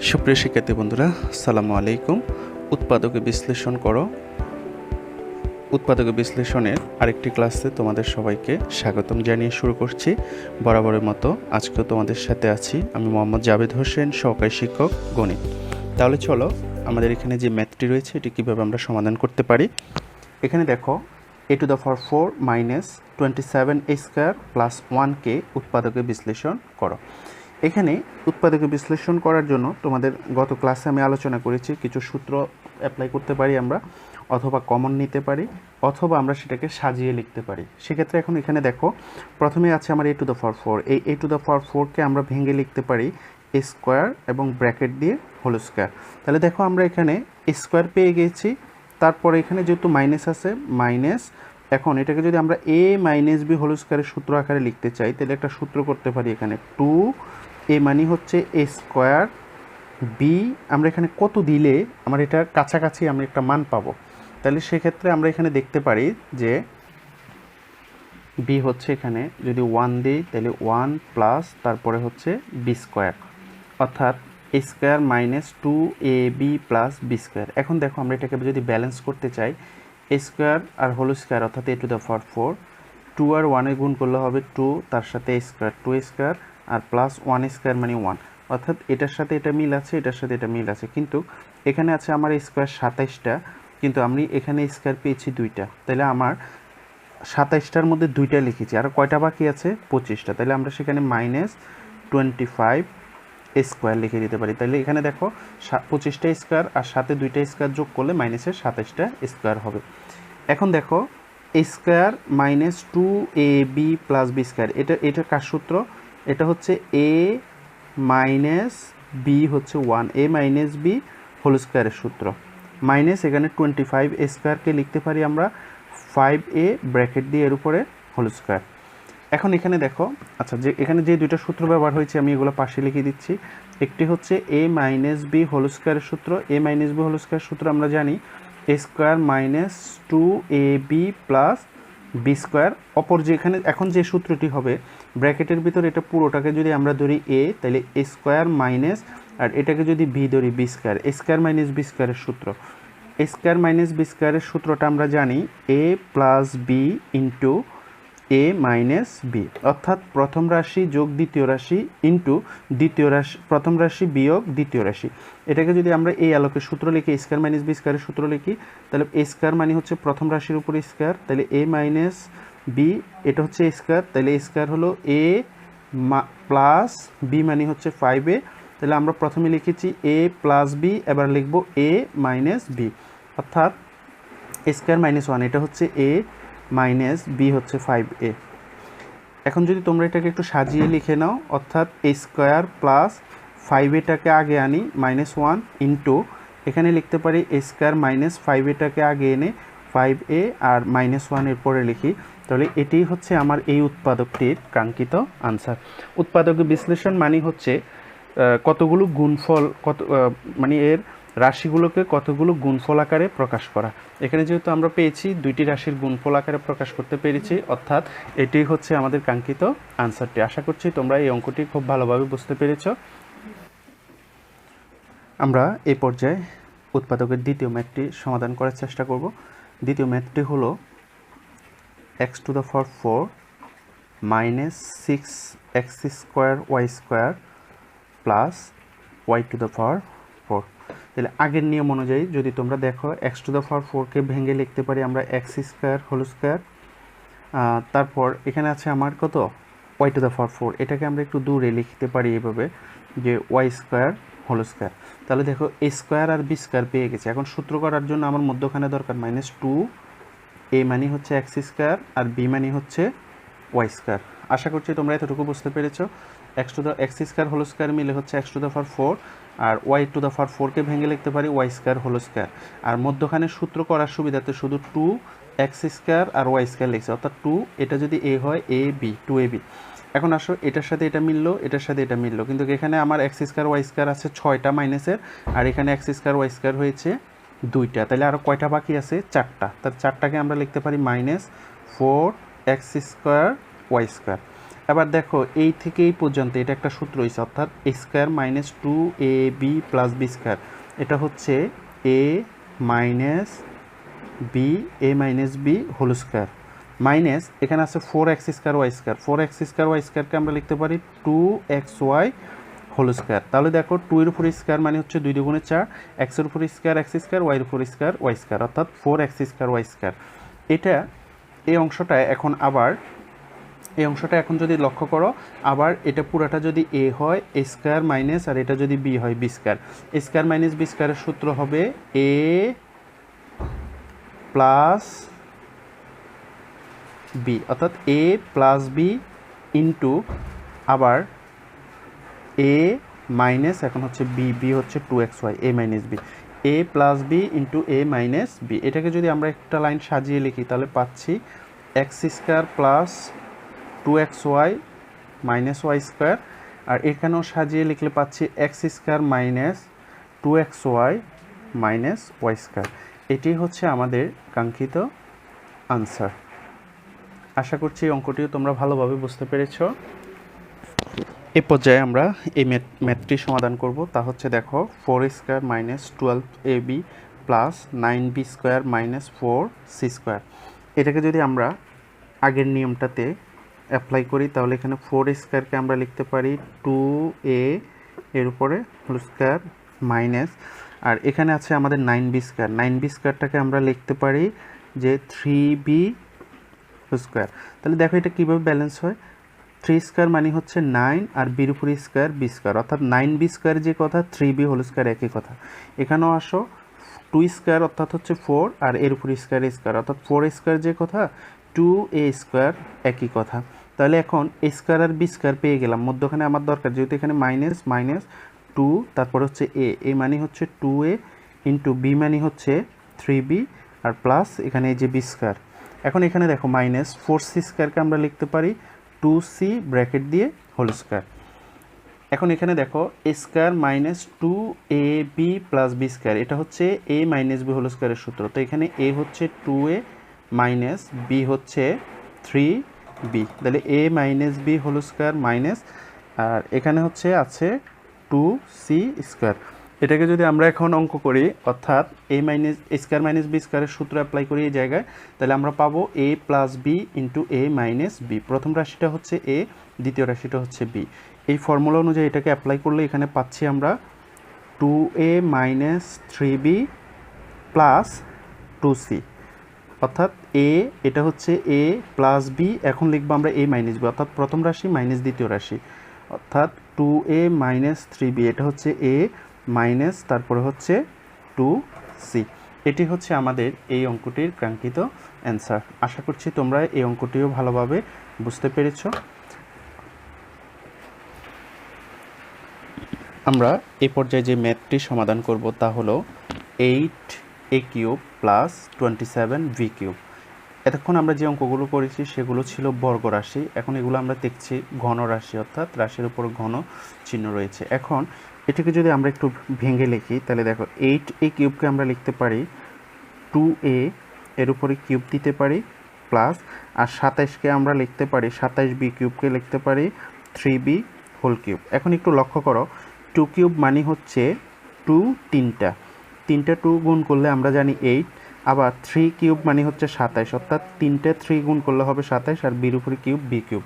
সুপ্রিয় শিক্ষার্থী বন্ধুরা সালামু আলাইকুম। উৎপাদকে বিশ্লেষণ করো। উৎপাদক বিশ্লেষণের আরেকটি ক্লাসে তোমাদের সবাইকে স্বাগতম জানিয়ে শুরু করছি। বরাবরের মতো আজকেও তোমাদের সাথে আছি আমি মোহাম্মদ জাভেদ হোসেন, সহকারী শিক্ষক, গণিত। তাহলে চলো, আমাদের এখানে যে ম্যাথটি রয়েছে, এটি কীভাবে আমরা সমাধান করতে পারি? এখানে দেখো, A to the for four minus twenty seven A square plus ওয়ানকে উৎপাদকে বিশ্লেষণ করো। এখানে উৎপাদকে বিশ্লেষণ করার জন্য তোমাদের গত ক্লাসে আমি আলোচনা করেছি, কিছু সূত্র অ্যাপ্লাই করতে পারি আমরা, অথবা কমন নিতে পারি, অথবা আমরা সেটাকে সাজিয়ে লিখতে পারি। সেক্ষেত্রে এখন এখানে দেখো, প্রথমে আছে আমার A to the for four এই এ টু দ্য ফর ফোরকে আমরা ভেঙে লিখতে পারি এ স্কোয়ার এবং ব্র্যাকেট দিয়ে হোল স্কোয়ার তাহলে দেখো আমরা এখানে স্কোয়ার পেয়ে গিয়েছি তারপরে এখানে যেহেতু মাইনাস আছে মাইনাস এখন এটাকে যদি আমরা এ মাইনাস বি হোল স্কোয়ারের সূত্র আকারে লিখতে চাই, তাহলে একটা সূত্র করতে পারি এখানে। টু এ মানি হচ্ছে এ স্কোয়ার বি আমরা এখানে কত দিলে আমার এটা কাছাকাছি আমরা একটা মান পাবো? তাহলে সেক্ষেত্রে আমরা এখানে দেখতে পারি যে বি হচ্ছে এখানে, যদি ওয়ান দিই, তাহলে ওয়ান প্লাস তারপরে হচ্ছে বি স্কোয়ার অর্থাৎ A square minus two A B plus B square এখন দেখো, আমরা এটাকে যদি ব্যালেন্স করতে চাই এ স্কোয়ার আর হোল স্কোয়ার অর্থাৎ A to the for four two আর ওয়ানে গুণ করলে হবে টু তার সাথে স্কোয়ার টু স্কোয়ার আর প্লাস ওয়ান স্কোয়ার মানে ওয়ান অর্থাৎ এটার সাথে এটা মিল আছে, এটার সাথে এটা মিল আছে। কিন্তু এখানে আছে আমার স্কোয়ার সাতাইশটা, কিন্তু আমি এখানে স্কোয়ার পেয়েছি দুইটা। তাহলে আমার সাতাইশটার মধ্যে দুইটা লিখেছি। আর কয়টা বাকি আছে? পঁচিশটা। তাহলে আমরা সেখানে মাইনাস টোয়েন্টি ফাইভ স্কোয়ার লিখে দিতে পারি। তাহলে এখানে দেখো পঁচিশটা স্কোয়ার আর সাথে দুইটা স্কোয়ার যোগ করলে মাইনাসের সাতাইশটা স্কোয়ার হবে। এখন দেখো square minus two A B plus B square এটা এটার কার সূত্র? এটা হচ্ছে এ মাইনাস বি হচ্ছে one A minus B whole স্কোয়ারের সূত্র। মাইনাস এখানে টোয়েন্টি ফাইভ এ স্কোয়ারকে লিখতে পারি আমরা ফাইভ এ ব্র্যাকেট দিয়ে এর উপরে হোল স্কোয়ার এখন এখানে দেখো আচ্ছা যে এখানে যে দুইটা সূত্র ব্যবহার হয়েছে আমি এগুলো পাশে লিখে দিচ্ছি। একটি হচ্ছে এ মাইনাস বি হোল স্কোয়ারের সূত্র। A minus B whole square সূত্র আমরা জানি A square minus two A B plus B square অপর যে এখানে, এখন যে সূত্রটি হবে, ব্র্যাকেটের ভিতর এটা পুরোটাকে যদি আমরা ধরি এ তাহলে এ স্কোয়ার মাইনাস আর এটাকে যদি বি ধরি B square A square minus B স্কোয়ারের সূত্র। এ স্কোয়ার মাইনাস বি স্কোয়ারের সূত্রটা আমরা জানি A plus B into A minus B অর্থাৎ প্রথম রাশি যোগ দ্বিতীয় রাশি ইন্টু দ্বিতীয় রাশি, প্রথম রাশি বিয়োগ দ্বিতীয় রাশি। এটাকে যদি আমরা এই আলোকের সূত্র লিখি স্কোয়ার মাইনাস বি স্কোয়ারের সূত্র লিখি, তাহলে এ স্কোয়ার মানে হচ্ছে প্রথম রাশির উপরে স্কোয়ার তাহলে এ মাইনাস বি এটা হচ্ছে স্কোয়ার তাহলে স্কোয়ার হলো এ প্লাস বি মানে হচ্ছে ফাইভ এ তাহলে আমরা প্রথমে লিখেছি এ প্লাস বি এবার লিখব এ মাইনাস বি অর্থাৎ স্কোয়ার মাইনাস ওয়ান এটা হচ্ছে এ মাইনাস বি হচ্ছে ফাইভ এ এখন যদি তোমরা এটাকে একটু সাজিয়ে লিখে নাও, অর্থাৎ এ স্কোয়ার প্লাস ফাইভ এটাকে আগে আনি মাইনাস ওয়ান ইন্টু এখানে লিখতে পারি এ স্কোয়ার মাইনাস ফাইভ এটাকে আগে এনে ফাইভ এ আর মাইনাস ওয়ানের পরে লিখি। তাহলে এটি হচ্ছে আমার এই উৎপাদকটির কাঙ্ক্ষিত আনসার উৎপাদক বিশ্লেষণ মানে হচ্ছে কতগুলো গুণফল, কত মানে এর রাশিগুলোকে কতগুলো গুণফল আকারে প্রকাশ করা। এখানে যেহেতু আমরা পেয়েছি, দুইটি রাশির গুণফল আকারে প্রকাশ করতে পেরেছি, অর্থাৎ এটি হচ্ছে আমাদের কাঙ্ক্ষিত আনসারটি। আশা করছি তোমরা এই অঙ্কটি খুব ভালোভাবে বুঝতে পেরেছ। আমরা এই পর্যায়ে উৎপাদকের দ্বিতীয় ম্যাথটি সমাধান করার চেষ্টা করব। দ্বিতীয় ম্যাথটি হলো X to the for four minus six X square Y square plus Y to the for তাহলে আগের নিয়ম অনুযায়ী যদি তোমরা দেখো এক্স টু দ্য ফর ফোরকে ভেঙে লিখতে পারি আমরা এক্স স্কোয়ার হোল স্কোয়ার তারপর এখানে আছে আমার কত? Y to the for four এটাকে আমরা একটু দূরে লিখতে পারি এভাবে যে ওয়াই স্কোয়ার হোল স্কোয়ার তাহলে দেখো এ স্কোয়ার আর বি স্কোয়ার পেয়ে গেছে। এখন সূত্র করার জন্য আমার মধ্যখানে দরকার মাইনাস টু এ মানি হচ্ছে এক্স স্কোয়ার আর বি মানি হচ্ছে ওয়াই স্কোয়ার আশা করছি তোমরা এতটুকু বুঝতে পেরেছ। X to the X square whole square মিলে হচ্ছে X to the for four R Y to the for ফোরকে ভেঙে লিখতে পারি ওয়াই স্কোয়ার হোল স্কোয়ার আর মধ্যখানে সূত্র করার সুবিধাতে শুধু টু এক্স স্কোয়ার আর ওয়াই স্কোয়ার লিখছে, অর্থাৎ টু এটা যদি এ হয় A B two A B এখন আসো, এটার সাথে এটা মিললো, এটার সাথে এটা মিললো। কিন্তু এখানে আমার এক্স স্কোয়ার ওয়াই স্কোয়ার আছে ছয়টা মাইনাসের আর এখানে এক্স স্কোয়ার ওয়াই স্কোয়ার হয়েছে দুইটা। তাহলে আরও কয়টা বাকি আছে? চারটা। তার চারটাকে আমরা লিখতে পারি minus four X square Y square এবার দেখো, এই থেকে এই পর্যন্ত এটা একটা সূত্র হয়েছে অর্থাৎ A square minus two A B plus B square এটা হচ্ছে A minus B A minus B whole square minus এখানে আছে four X square Y square four X square Y স্কোয়ারকে আমরা লিখতে পারি two X Y whole square তাহলে দেখো টু এর উপর স্কোয়ার মানে হচ্ছে দুই দুগুণে চার এক্সের উপর স্কোয়ার এক্স স্কোয়ার ওয়াইয়ের উপর স্কোয়ার ওয়াই স্কোয়ার অর্থাৎ four X square Y square এটা, এই অংশটা এখন আবার এই অংশটা এখন যদি লক্ষ্য করো, আবার এটা পুরাটা যদি এ হয় এ স্কোয়ার মাইনাস আর এটা যদি বি হয় B square A square minus B স্কোয়ারের সূত্র হবে এ প্লাস বি অর্থাৎ এ প্লাস বি ইন্টু আবার এ মাইনাস এখন হচ্ছে বি বি হচ্ছে two X Y A minus B A plus B into A minus B এটাকে যদি আমরা একটা লাইন সাজিয়ে লিখি, তাহলে পাচ্ছি X square plus two X Y minus Y square আর এখানেও সাজিয়ে লিখলে পাচ্ছি X square minus two X Y minus Y square এটি হচ্ছে আমাদের কাঙ্ক্ষিত আনসার আশা করছি এই অঙ্কটিও তোমরা ভালোভাবে বুঝতে পেরেছ। এ পর্যায়ে আমরা এই ম্যাথটি সমাধান করব। তা হচ্ছে দেখো four square minus twelve A B plus nine B square minus four C square এটাকে যদি আমরা আগের নিয়মটাতে অ্যাপ্লাই করি, তাহলে এখানে ফোর স্কোয়ারকে আমরা লিখতে পারি টু এ এর উপরে হোল স্কোয়ার মাইনাস আর এখানে আছে আমাদের nine B square nine B স্কোয়ারটাকে আমরা লিখতে পারি যে থ্রি বি স্কোয়ার তাহলে দেখো এটা কীভাবে ব্যালেন্স হয়? থ্রি স্কোয়ার মানে হচ্ছে নাইন আর বির স্কোয়ার বি স্কোয়ার অর্থাৎ নাইন বি স্কোয়ার যে কথা থ্রি বি হোল স্কোয়ার একই কথা। এখানেও আসো টু স্কোয়ার অর্থাৎ হচ্ছে ফোর আর এর উপর স্কোয়ার স্কোয়ার অর্থাৎ ফোর স্কোয়ার যে কথা টু এ স্কোয়ার একই কথা। তাহলে এখন এ স্কোয়ার আর বি স্কোয়ার পেয়ে গেলাম। মধ্যখানে আমার দরকার, যেহেতু এখানে মাইনাস মাইনাস টু তারপর হচ্ছে এ এ মানে হচ্ছে টু এ ইন্টু বি মানে হচ্ছে থ্রি বি আর প্লাস এখানে এই যে বি স্কোয়ার এখন এখানে দেখো মাইনাস ফোর সি স্কোয়ারকে আমরা লিখতে পারি টু সি ব্র্যাকেট দিয়ে হোল স্কোয়ার এখন এখানে দেখো A square minus two A B plus B square এটা হচ্ছে এ মাইনাস বি হোল স্কোয়ারের সূত্র। তো এখানে এ হচ্ছে টু এ মাইনাস বি হচ্ছে থ্রি বি তাহলে A minus B whole square minus আর এখানে হচ্ছে আছে টু সি স্কোয়ার এটাকে যদি আমরা এখন অঙ্ক করি, অর্থাৎ A minus square minus B স্কোয়ারের সূত্র অ্যাপ্লাই করি এই জায়গায়, তাহলে আমরা পাবো A plus B into A minus B প্রথম রাশিটা হচ্ছে এ দ্বিতীয় রাশিটা হচ্ছে বি এই ফর্মুলা অনুযায়ী এটাকে অ্যাপ্লাই করলে এখানে পাচ্ছি আমরা two A minus three B plus two C অর্থাৎ এ এটা হচ্ছে এ প্লাস বি এখন লিখব আমরা এ মাইনাস বি অর্থাৎ প্রথম রাশি মাইনাস দ্বিতীয় রাশি। অর্থাৎ two A minus three B এটা হচ্ছে এ মাইনাস তারপরে হচ্ছে টু সি এটি হচ্ছে আমাদের এই অঙ্কটির কাঙ্ক্ষিত অ্যান্সার আশা করছি তোমরা এই অঙ্কটিও ভালোভাবে বুঝতে পেরেছ। আমরা এ পর্যায়ে যে ম্যাথটি সমাধান করব তা হলো eight A cube plus twenty seven V cube এতক্ষণ আমরা যে অঙ্কগুলো করেছি, সেগুলো ছিল বর্গ রাশি এখন এগুলো আমরা দেখছি ঘন রাশি অর্থাৎ রাশির উপর ঘন চিহ্ন রয়েছে। এখন এটাকে যদি আমরা একটু ভেঙে লিখি, তাহলে দেখো এইট এ কিউবকে আমরা লিখতে পারি টু এ এর উপরে কিউব দিতে পারি প্লাস আর সাতাইশকে আমরা লিখতে পারি, সাতাইশ বি কিউবকে লিখতে পারি থ্রি বি হোল কিউব এখন একটু লক্ষ্য করো টু কিউব মানে হচ্ছে টু তিনটা। তিনটা টু গুণ করলে আমরা জানি এইট আবার থ্রি কিউব মানে হচ্ছে সাতাইশ, অর্থাৎ তিনটে থ্রি গুণ করলে হবে সাতাইশ আর বির উপরে কিউব বি কিউব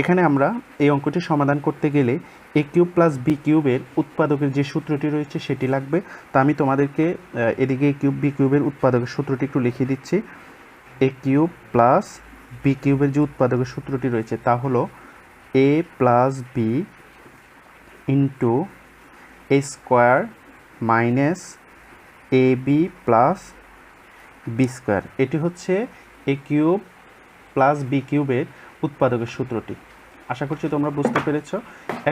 এখানে আমরা এই অঙ্কটি সমাধান করতে গেলে এ কিউব প্লাস বি কিউবের উৎপাদকের যে সূত্রটি রয়েছে সেটি লাগবে। তা আমি তোমাদেরকে এদিকে এ কিউব বি কিউবের উৎপাদকের সূত্রটি একটু লিখে দিচ্ছি। এ কিউব প্লাস বি কিউবের যে উৎপাদকের সূত্রটি রয়েছে তা হলো A plus B into A square minus A B plus B square. এটি হচ্ছে এ কিউব প্লাস বি কিউবের উৎপাদকের সূত্রটি। আশা করছি তোমরা বুঝতে পেরেছ।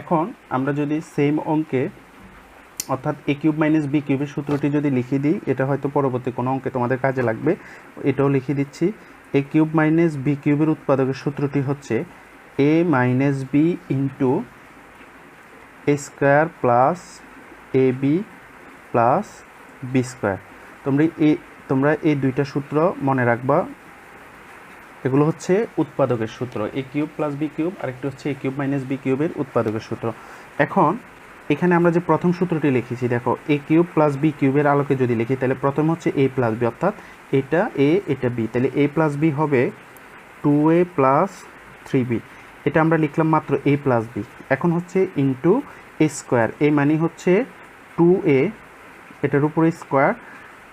এখন আমরা যদি সেম অঙ্কে, অর্থাৎ এ কিউব মাইনাস বি কিউবের সূত্রটি যদি লিখে দিই, এটা হয়তো পরবর্তী কোনো অঙ্কে তোমাদের কাজে লাগবে। এটাও লিখে দিচ্ছি। এ কিউব মাইনাস বি কিউবের উৎপাদকের সূত্রটি হচ্ছে A minus B into A square plus A B plus B square তোমরা এ তোমরা এই দুইটা সূত্র মনে রাখবা। এগুলো হচ্ছে উৎপাদকের সূত্র। A cube plus B cube, আরেকটি হচ্ছে এ কিউব মাইনাস বি কিউবের উৎপাদকের সূত্র। এখন, এখানে আমরা যে প্রথম সূত্রটি লিখেছি, দেখো এ কিউব প্লাস বি কিউবের আলোকে যদি লিখি, তাহলে প্রথম হচ্ছে এ প্লাস বি অর্থাৎ এটা এ এটা বি তাহলে এ প্লাস বি হবে two A plus three B এটা আমরা লিখলাম মাত্র এ প্লাস বি এখন হচ্ছে ইন্টু এ স্কোয়ার এ মানে হচ্ছে টু এ এটার উপরে স্কোয়ার,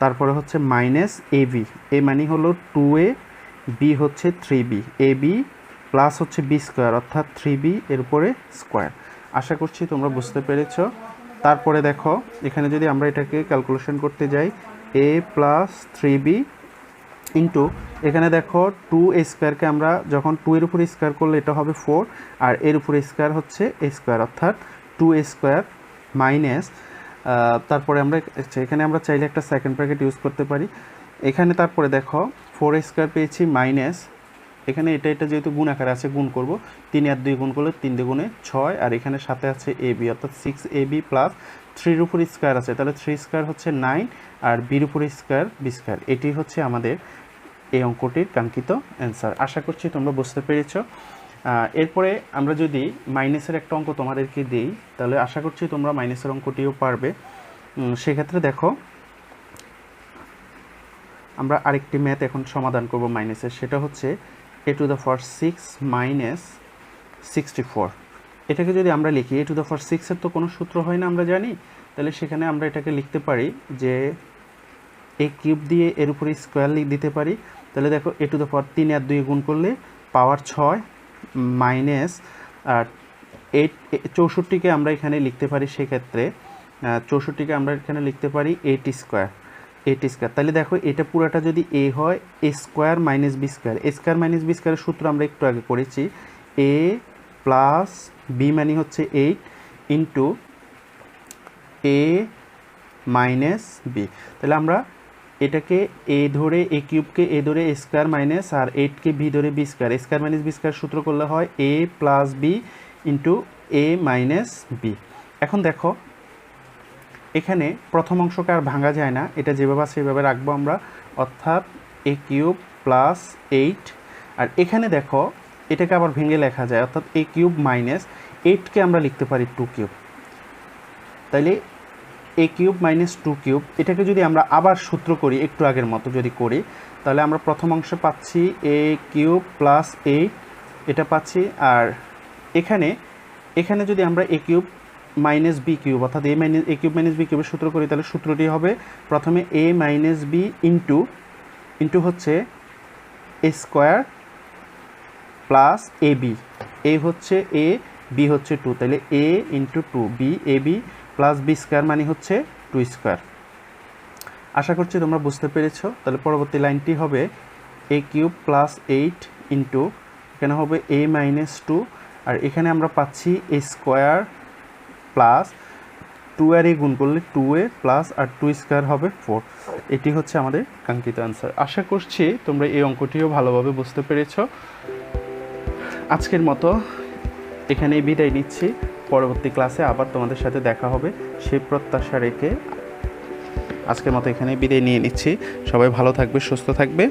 তারপরে হচ্ছে মাইনাস এ বি। এ মানে হলো টু এ, বি হচ্ছে three B. A B plus হচ্ছে বি স্কোয়ার, অর্থাৎ থ্রি বি এর উপরে স্কোয়ার। আশা করছি তোমরা বুঝতে পেরেছ। তারপরে দেখো, এখানে যদি আমরা এটাকে ক্যালকুলেশন করতে যাই, A plus three B into, এখানে দেখো টু এ স্কোয়ারকে আমরা যখন টু এর উপরে স্কোয়ার করলে এটা হবে ফোর, আর এর উপরে স্কোয়ার হচ্ছে এ স্কোয়ার, অর্থাৎ টু এ স্কোয়ার মাইনাস তারপরে আমরা আচ্ছা, এখানে আমরা চাইলে একটা সেকেন্ড ব্র্যাকেট ইউজ করতে পারি। এখানে তারপরে দেখো ফোর স্কোয়ার পেয়েছি মাইনাস এখানে এটা এটা যেহেতু গুণ আকারে আছে গুণ করব। তিন আর দুই গুণ করলে তিন দুগুণে ছয় আর এখানে সাথে আছে এ বি অর্থাৎ সিক্স এ বি প্লাস থ্রির উপর স্কোয়ার আছে। তাহলে থ্রি স্কোয়ার হচ্ছে নাইন আর বির উপর স্কোয়ার বি স্কোয়ার এটি হচ্ছে আমাদের এই অঙ্কটির কাঙ্ক্ষিত অ্যান্সার আশা করছি তোমরা বুঝতে পেরেছ। এরপরে আমরা যদি মাইনাসের একটা অঙ্ক তোমাদেরকে দিই, তাহলে আশা করছি তোমরা মাইনাসের অঙ্কটিও পারবে। সেক্ষেত্রে দেখো, আমরা আরেকটি ম্যাথ এখন সমাধান করব মাইনাসের সেটা হচ্ছে A to the for six minus sixty four এটাকে যদি আমরা লিখি এ টু দ্য ফর সিক্সের তো কোনো সূত্র হয় না, আমরা জানি। তাহলে সেখানে আমরা এটাকে লিখতে পারি যে এ কিউব দিয়ে এর উপরে স্কোয়ার দিতে পারি। তাহলে দেখো এ টু দ্য পাওয়ার তিন আর দুই গুণ করলে পাওয়ার ছয় মাইনাস এইট, চৌষট্টিকে আমরা এখানে লিখতে পারি সেক্ষেত্রে চৌষট্টিকে আমরা এখানে লিখতে পারি এইট স্কোয়ার এইট স্কোয়ার। তাহলে দেখো, এটা পুরাটা যদি এ হয়, A square minus B square. A square minus B স্কোয়ারের সূত্র আমরা একটু আগে করেছি। এ প্লাস বি মানে হচ্ছে eight into A minus B. তাহলে আমরা এটাকে এ ধরে এ কিউবকে এ ধরে এ স্কোয়ার মাইনাস আর এইটকে বি ধরে B square. Square minus B square সূত্র করলে হয় A plus B into A minus B. এখন দেখো, এখানে প্রথম অংশকে আর ভাঙা যায় না। এটা যেভাবে সেভাবে রাখব আমরা। অর্থাৎ এ কিউব প্লাস এইট। আর এখানে দেখো, এটাকে আবার ভেঙে লেখা যায়। অর্থাৎ এ কিউব মাইনাস এইটকে আমরা লিখতে পারি টু কিউব। তাইলে A cube minus two cube এটাকে যদি আমরা আবার সূত্র করি একটু আগের মতো যদি করি, তাহলে আমরা প্রথম অংশে পাচ্ছি এ কিউব প্লাস এইট এটা পাচ্ছি, আর এখানে এখানে যদি আমরা A cube minus B cube অর্থাৎ A minus A cube minus B কিউবের সূত্র করি, তাহলে সূত্রটি হবে প্রথমে A minus B into into হচ্ছে A square plus A B A হচ্ছে এ বি হচ্ছে টু তাহলে A into two B A B plus B square মানে হচ্ছে টু স্কোয়ার। আশা করছি তোমরা বুঝতে পেরেছ। তাহলে পরবর্তী লাইনটি হবে a cube plus eight into, এখানে হবে এ মাইনাস টু, আর এখানে আমরা পাচ্ছি এ স্কোয়ার প্লাস টু আর এ গুণ করলে টু এ প্লাস আর টু স্কোয়ার হবে ফোর। এটি হচ্ছে আমাদের কাঙ্ক্ষিত অ্যান্সার আশা করছি তোমরা এই অঙ্কটিও ভালোভাবে বুঝতে পেরেছ। আজকের মতো এখানেই বিদায় নিচ্ছি। পরবর্তী ক্লাসে আবার তোমাদের সাথে দেখা হবে। সেই প্রত্যাশা রেখে আজকের মতো এখানে বিদায় নিয়ে নিচ্ছি। সবাই ভালো থাকবে, সুস্থ থাকবে।